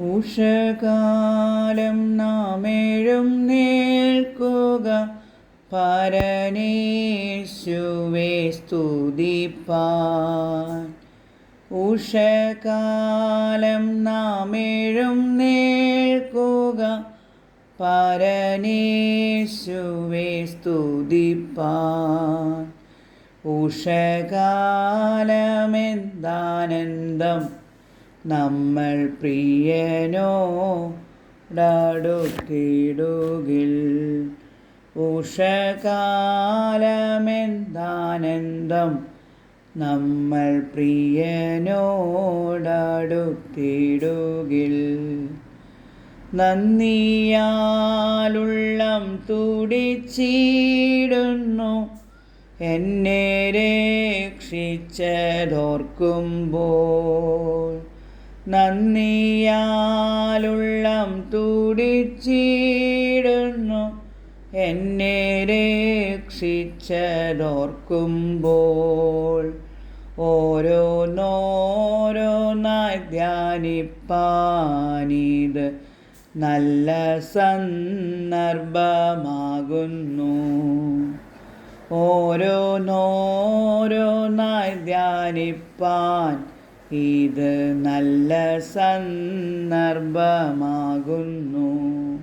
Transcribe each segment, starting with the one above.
ഉഷകാലം നാമേഴും നിൽക്കുക. പരനേശുവേ സ്തുതിപ്പാൻ. ഉഷകാലം നാമേഴും നിൽക്കുക. പരനേശുവേ സ്തുതിപ്പാൻ. ഉഷകാലമെന്താനന്ദം നമ്മൾ പ്രിയനോടടുത്തിടുകിൽ ഉഷകാലമെന്താനന്ദം നമ്മൾ പ്രിയനോടടുത്തിടുകിൽ നന്ദിയാലുള്ളം തുടിച്ചിടുന്നു എന്നെ രക്ഷിച്ചതോർക്കുമ്പോൾ. നന്ദിയാലുള്ളം തുടിച്ചിടുന്നു. എന്നെ രക്ഷിച്ചതോർക്കുമ്പോൾ ഓരോന്നോരോന്നായി ധ്യാനിപ്പാനിത് നല്ല സന്ദർഭമാകുന്നു. ഓരോന്നോരോന്നായി ധ്യാനിപ്പാൻ ഇത് നല്ല സന്ദർഭമാകുന്നു.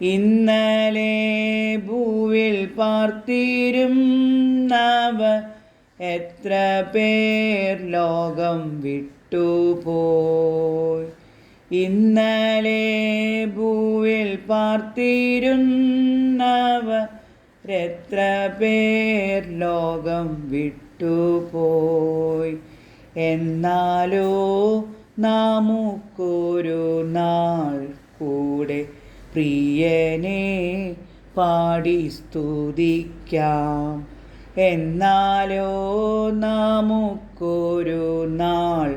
ഇന്നലെ ഭൂവിൽ പാർത്തിരും നവ എത്ര പേർ ലോകം വിട്ടുപോയി. ഇന്നലെ ഭൂവിൽ പാർത്തിരുന്നവ എത്ര പേർ ലോകം വിട്ടുപോയി. എന്നാലോ നമുക്കൊരു നാൾ കൂടെ പ്രിയനെ പാടി സ്തുതിക്കാം. എന്നാലോ നമുക്കൊരു നാൾ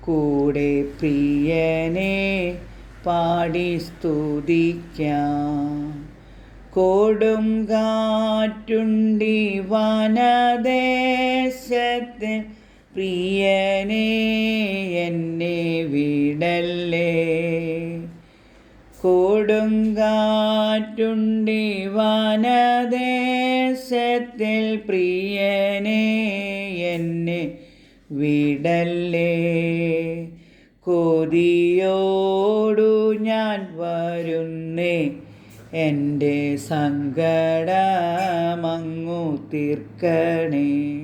കൂടെ പ്രിയനെ പാടി സ്തുതിക്കാം. കൊടും കാറ്റുണ്ടി വനദേശത്തിൽ പ്രിയനെ എന്നെ വിടല്ലേ? കൊടുങ്കാറ്റുണ്ടി വനദേശത്തിൽ പ്രിയനെ എന്നെ വിടല്ലേ? കൊതിയോടു ഞാൻ വരുന്നേ എന്റെ സങ്കടമങ്ങു തീർക്കണേ.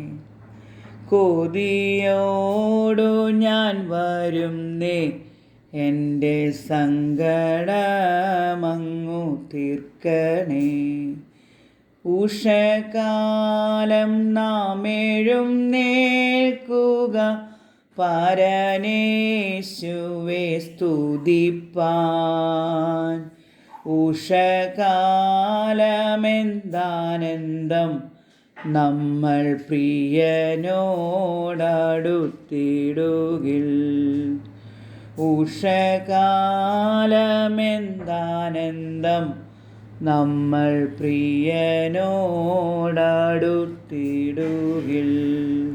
കൊതിയോടു ഞാൻ വരും നീ എന്റെ സങ്കടമങ്ങു തീർക്കണേ. ഉഷകാലം നാമേഴും നേൽക്കുക. പരനേശുവേ സ്തുതിപ്പാൻ. ഉഷകാലമെന്താനന്ദം നമ്മൾ പ്രിയനോടടുത്തിടുകിൽ. ഉഷകാലമെന്താനന്ദം നമ്മൾ പ്രിയനോടടുത്തിടുകിൽ.